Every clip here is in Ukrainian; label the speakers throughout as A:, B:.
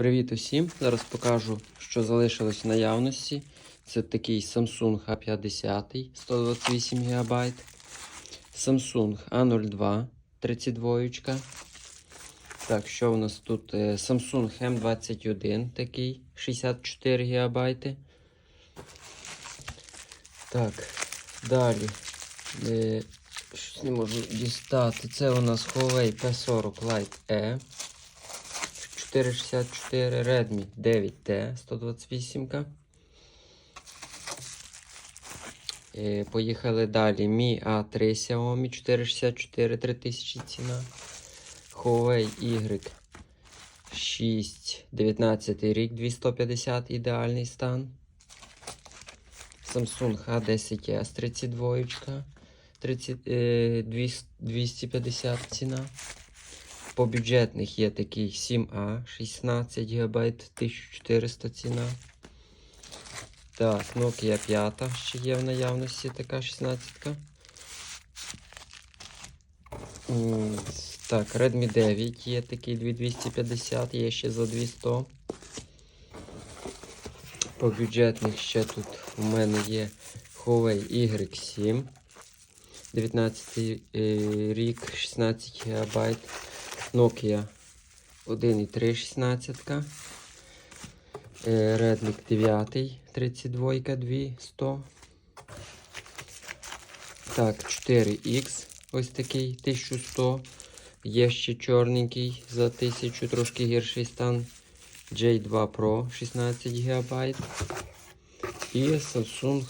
A: Привіт усім! Зараз покажу, що залишилось в наявності. Це такий Samsung A50 128 ГБ. Samsung A02 32. Так, що у нас тут? Е, Samsung M21 такий 64 ГБ. Так, далі. Е, Щось не можу дістати. Це у нас Huawei P40 Lite E. 464 Redmi 9T 128. Е, Поїхали далі. Mi A3 Xiaomi 464 3000 ціна. Huawei Y6 19 рік 250 ідеальний стан. Samsung A10s 32 30, е, 200 250 ціна. По бюджетних є такий 7А 16 ГБ 1400 ціна. Так, Nokia 5 ще є в наявності така 16. М, Так, Redmi 9 є такий 2250, є ще за 200. По бюджетних ще тут у мене є Huawei Y7. 19 е, рік, 16 ГБ. Nokia 1.3 16. Е, 9 32 200. Так, 4X. Ось такий 1100. Є ще чорненький за 1000, трошки гірший стан. J2 Pro 16 ГБ. І Samsung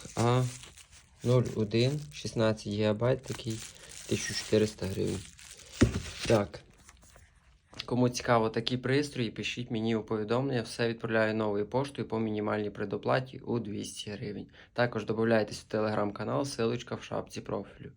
A: A01 16 ГБ, такий 1400 гривень. Так. Кому цікаво такі пристрої, пишіть мені у повідомлення, все відправляю новою поштою по мінімальній предоплаті у 200 гривень. Також додайтесь в телеграм-канал, силочка в шапці профілю.